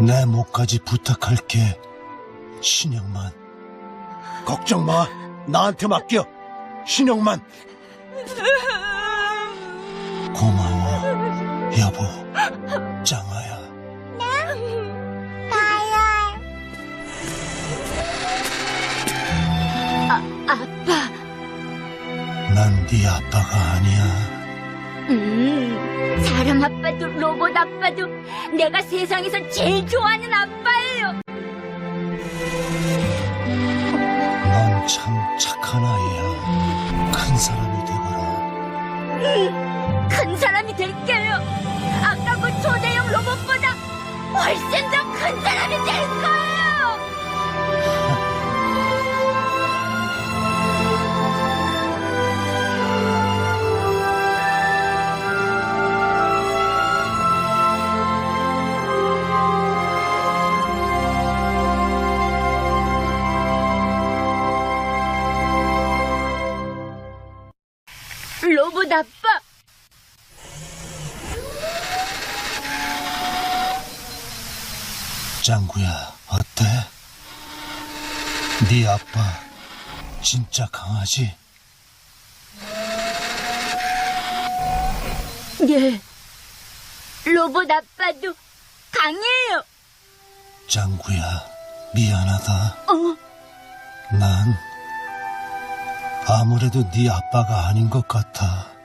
내 목까지 부탁할게. 신영만. 걱정 마. 나한테 맡겨. 신영만. 고마워. 여보. 짱아야. 나야. 아빠. 난 네 아빠가 아니야. 음, 사람 아빠도 로봇 아빠도 내가 세상에서 제일 좋아하는 아빠예요. 넌 참 착한 아이야. 큰 사람이 되거라. 큰 사람이 될게요. 로봇 아빠. 짱구야, 어때? 네 아빠 진짜 강하지? 네. 로봇 아빠도 강해요. 짱구야, 미안하다. 어, 난 아무래도 네 아빠가 아닌 것 같아. 예.